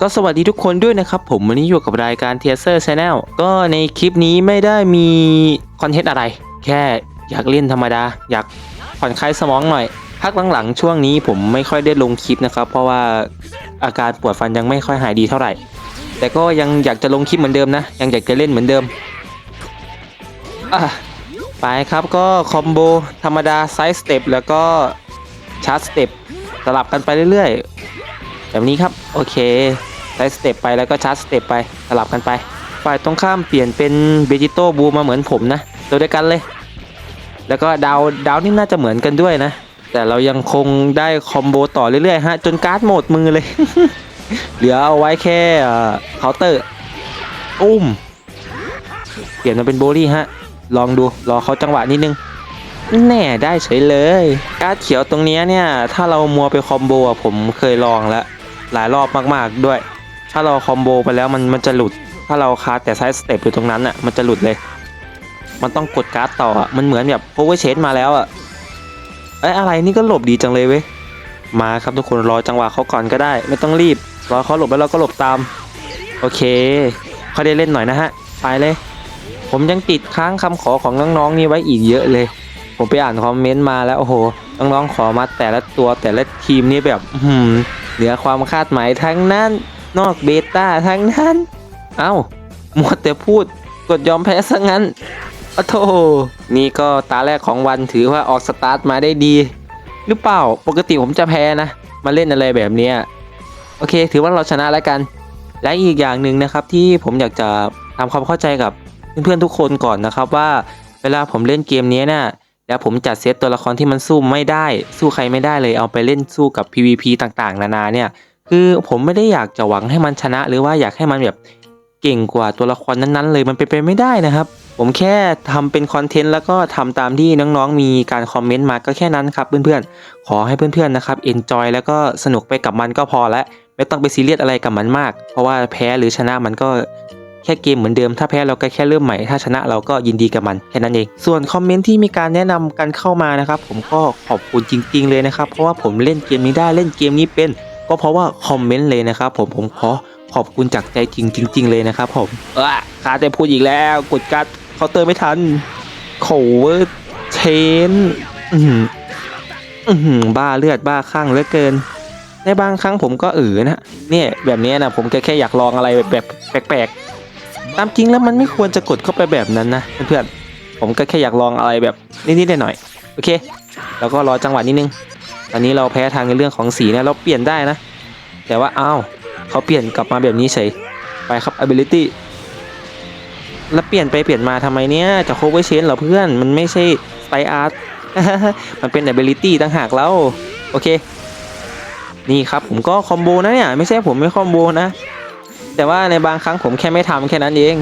ก็สวัสดีทุกคนด้วยนะครับ ผมวันนี้อยู่กับรายการ t e a s e r Channel ก็ในคลิปนี้ไม่ได้มีคอนเทนต์อะไร แค่อยากเล่นธรรมดา อยากผ่อนคลายสมองหน่อยพักหลังๆช่วงนี้ผมไม่ค่อยได้ลงคลิปนะครับ เพราะว่าอาการปวดฟันยังไม่ค่อยหายดีเท่าไหร่ แต่ก็ยังอยากจะลงคลิปเหมือนเดิมนะ ยังอยากจะเล่นเหมือนเดิมอะไปครับก็คอมโบธรรมดาไซส์สเต็ปแล้วก็ชาร์จสเต็ปสลับกันไปเรื่อยๆ แบบนี้ครับ โอเคไซส์สเต็ปไปแล้วก็ชาร์จสเต็ปไปสลับกันไป ฝ่ายตรงข้ามเปลี่ยนเป็นเบจิโต้บูมาเหมือนผมนะตัวเดียวกันเลย แล้วก็ดาวดาวนี่น่าจะเหมือนกันด้วยนะ แต่เรายังคงได้คอมโบต่อเรื่อยๆฮะจนการ์ดหมดมือเลย เหลือเอาไว้แค่เคาน์เตอร์อุ้ม เปลี่ยนมาเป็นโบลี่ฮะ ลองดูรอเขาจังหวะนิดนึงแน่ได้เฉยเลย การ์ดเขียวตรงนี้เนี่ย ถ้าเรามัวไปคอมโบอะผมเคยลองแล้ว หลายรอบมากๆด้วย ถ้าเราคอมโบไปแล้วมันมันจะหลุด ถ้าเราคาแต่ไซส์สเต็ปอยู่ตรงนั้นอะมันจะหลุดเลย มันต้องกดการ์ดต่ออะมันเหมือนแบบโอเวอร์เชนมาแล้วอะเอ้ยอะไรนี่ก็หลบดีจังเลยเว้ยมาครับทุกคนรอจังหวะเขาก่อนก็ได้ ไม่ต้องรีบรอเขาหลบแล้วเราก็หลบตาม โอเคเขาได้เล่นหน่อยนะฮะไปเลย ผมยังติดค้างคำขอของน้องๆนี่ไว้อีกเยอะเลย ผมไปอ่านคอมเมนต์มาแล้วโอ้โหน้องๆขอมาแต่ละตัวแต่ละทีมนี่แบบ อืม เหนือความคาดหมายทั้งนั้น นอกเบต้าทั้งนั้น เอ้าหมดแต่พูดกดยอมแพ้ซะงั้นโอ้โธนี่ก็ตาแรกของวันถือว่าออกสตาร์ทมาได้ดี หรือเปล่าปกติผมจะแพ้นะ มาเล่นอะไรแบบนี้โอเค ถือว่าเราชนะแล้วกัน และอีกอย่างหนึ่งนะครับที่ผมอยากจะทำความเข้าใจกับเพื่อนๆทุกคนก่อนนะครับว่า เวลาผมเล่นเกมนี้เนี่ย แล้วผมจัดเซตตัวละครที่มันสู้ไม่ได้ สู้ใครไม่ได้เลยเอาไปเล่นสู้กับ PVP ต่างๆ นานาเนี่ย คือผมไม่ได้อยากจะหวังให้มันชนะ หรือว่าอยากให้มันแบบเก่งกว่าตัวละครนั้นๆ เลยมันเป็นไปไม่ได้นะครับ ผมแค่ทำเป็นคอนเทนต์แล้วก็ทำตามที่น้องๆ มีการคอมเมนต์มาก็แค่นั้นครับเพื่อนๆ ขอให้เพื่อนๆนะครับเอนจอยแล้วก็สนุกไปกับมันก็พอแล้วไม่ต้องไปซีเรียสอะไรกับมันมาก เพราะว่าแพ้หรือชนะมันก็ แค่เกมเหมือนเดิมถ้าแพ้เราก็แค่เริ่มใหม่ถ้าชนะเราก็ยินดีกับมันแค่นั้นเอง ส่วนคอมเมนต์ที่มีการแนะนำกันเข้ามานะครับผมก็ขอบคุณจริง ๆ เลยนะครับเพราะว่าผมเล่นเกมนี้ได้เล่นเกมนี้เป็น ก็เพราะว่าคอมเมนต์เลยนะครับผมผมขอขอบคุณจากใจจริงจริง ๆ เลยนะครับผมเออขาแต่พูดอีกแล้วกดการ์ดเคาน์เตอร์ไม่ทันโขเวอร์เชนอือหืออื้อหือบ้าเลือดบ้าข้างเหลือเกินในบางครั้งผมก็เออนะเนี่ยแบบนี้นะผมแค่แค่อยากลองอะไรแบบแปลกๆ ตามจริงแล้วมันไม่ควรจะกดเข้าไปแบบนั้นนะเพื่อนๆผมก็แค่อยากลองอะไรแบบนิดๆหน่อยๆโอเค แล้วก็รอจังหวะนิดนึงตอนนี้เราแพ้ทางในเรื่องของสีนะเราเปลี่ยนได้นะ แต่ว่าอ้าวเขาเปลี่ยนกลับมาแบบนี้เฉยไปครับ ability แล้วเปลี่ยนไปเปลี่ยนมาทำไมเนี่ยจะ cover chain เหรอเพื่อนมันไม่ใช่ style art มันเป็น ability ต่างหากแล้วโอเค นี่ครับผมก็คอมโบนะเนี่ยไม่ใช่ผมไม่คอมโบนะ แต่ว่าในบางครั้งผมแค่ไม่ทำแค่นั้นเอง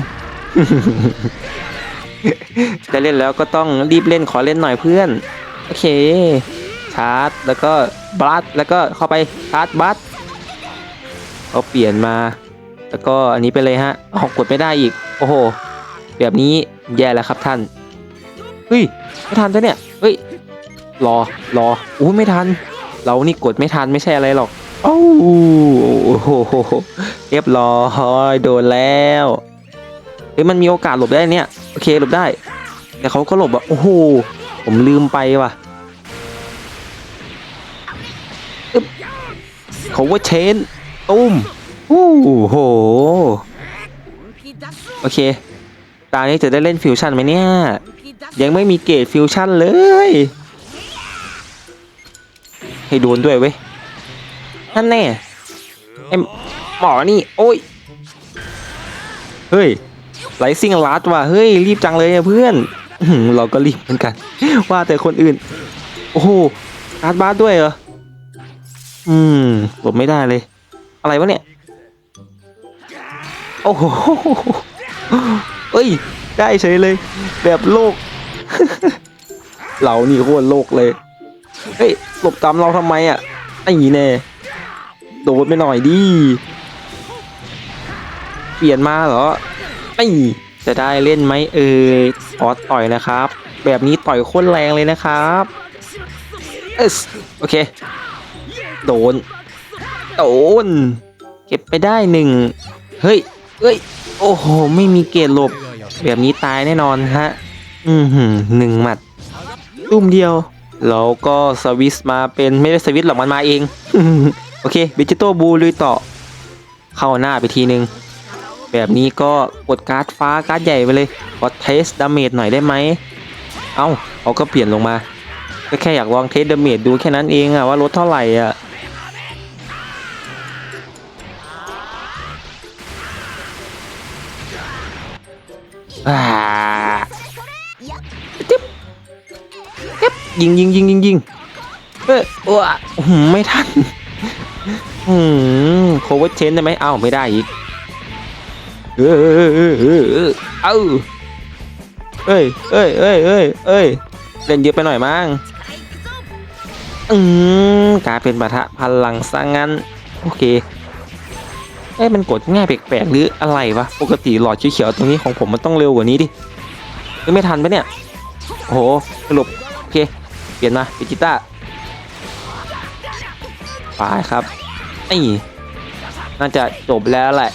จะเล่นแล้วก็ต้องรีบเล่นขอเล่นหน่อยเพื่อน โอเค ชาร์จ แล้วก็บลัดแล้วก็เข้าไปชาร์จบัสเขาเปลี่ยนมา แล้วก็อันนี้ไปเลยฮะออกกดไม่ได้อีก โอ้โห แบบนี้แย่แล้วครับท่าน เฮ้ย ไม่ทันซะเนี่ย เฮ้ย รอ รอ อู้ไม่ทัน เรานี่กดไม่ทันไม่ใช่อะไรหรอก โอ้โห เรียบร้อยโดนแล้วเฮ้ยมันมีโอกาสหลบได้เนี่ยโอเคหลบได้ แต่เขาก็หลบอะโอ้โหผมลืมไปว่ะเขาว่าเชนตุ้มโอ้โหโอเค ตานี้จะได้เล่นฟิวชั่นไหมเนี่ย ยังไม่มีเกรดฟิวชั่นเลย ให้โดนด้วยเว้ยนั่นแน่ไอ หมอนี่ โอ้ย เฮ้ยไลซิ่งลัดว่ะเฮ้ย รีบจังเลยเพื่อนเราก็รีบเหมือนกัน ว่าแต่คนอื่น โอ้โหอาร์ตบาสด้วยเหรอ อืมหลบไม่ได้เลย อะไรวะเนี่ย โอ้โหเอ้ย ได้เฉยเลย แบบโลก เรานี่โคตรโลกเลย เฮ้ยหลบตามเราทำไมอะไอ้หนีแน่โดดไปหน่อยดิ ปลี่ยนมาเหรอไอ้จะได้เล่นไหมเอ่ยออสต่อยนะครับ แบบนี้ต่อยโคตรแรงเลยนะครับเอสโอเค โดน โดน เก็บไปได้หนึ่งเฮ้ยเฮ้ย โอ้โห ไม่มีเกรดหลบ แบบนี้ตายแน่นอนฮะ อือหือหนึ่งหมัดตุ้มเดียว แล้วก็สวิสมาเป็นไม่ได้สวิสหรอกมันมาเอง โอเคเบจิโต้บูลุยต่อ เข้าหน้าไปทีนึง แบบนี้ก็กดการ์ดฟ้าการ์ดใหญ่ไปเลยขอเทสดาเมจหน่อยได้ไหมเอ้าเขาก็เปลี่ยนลงมา ก็แค่อยากลองเทสดาเมจดูแค่นั้นเองอะว่าลดเท่าไหร่อะอ่าจิ๊บจิ๊บยิงยิงยิงยิงยิงเอ้ยว้าอื้อหือไม่ทันอืมโคเวอร์เชนได้ไหมเอ้าไม่ได้อีก เออเออเออเออเออเอาเอ้ยเอ้ยเอ้ยเอ้ยเอ้ยเล่นเยอะไปหน่อยมั้งอืมกลายเป็นปะทะพลังซะงั้น โอเคเอ้ยมันกดง่ายแปลกๆหรืออะไรวะ ปกติหลอดเขียวๆตรงนี้ของผมมันต้องเร็วกว่านี้ดิไม่ทันปะเนี่ย โอ้โหสรุปโอเค เปลี่ยนมาเป็นจิต้าไปครับไอ้น่าจะจบแล้วแหละ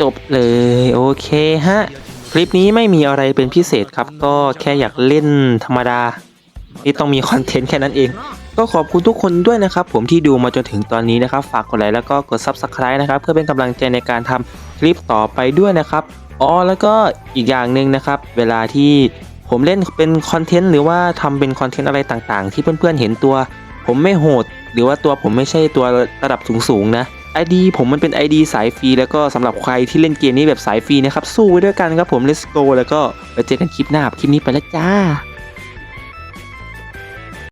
จบเลยโอเคฮะ คลิปนี้ไม่มีอะไรเป็นพิเศษครับ ก็แค่อยากเล่นธรรมดาที่ต้องมีคอนเทนต์แค่นั้นเอง ก็ขอบคุณทุกคนด้วยนะครับ ผมที่ดูมาจนถึงตอนนี้นะครับ ฝากกดไลค์แล้วก็กด Subscribe นะครับ เพื่อเป็นกำลังใจในการทำคลิปต่อไปด้วยนะครับอ๋อแล้วก็อีกอย่างหนึ่งนะครับ เวลาที่ผมเล่นเป็นคอนเทนต์หรือว่าทำเป็นคอนเทนต์อะไรต่างๆ ที่เพื่อนๆเห็นตัว ผมไม่โหด หรือว่าตัวผมไม่ใช่ตัวระดับสูงๆนะ ID ผมมันเป็น ID สายฟรีแล้วก็สำหรับใครที่เล่นเกมนี้แบบสายฟรีนะครับสู้ไว้ด้วยกันครับผม let's go แล้วก็ไปเจอกันคลิปหน้าคลิปนี้ไปแล้วจ้า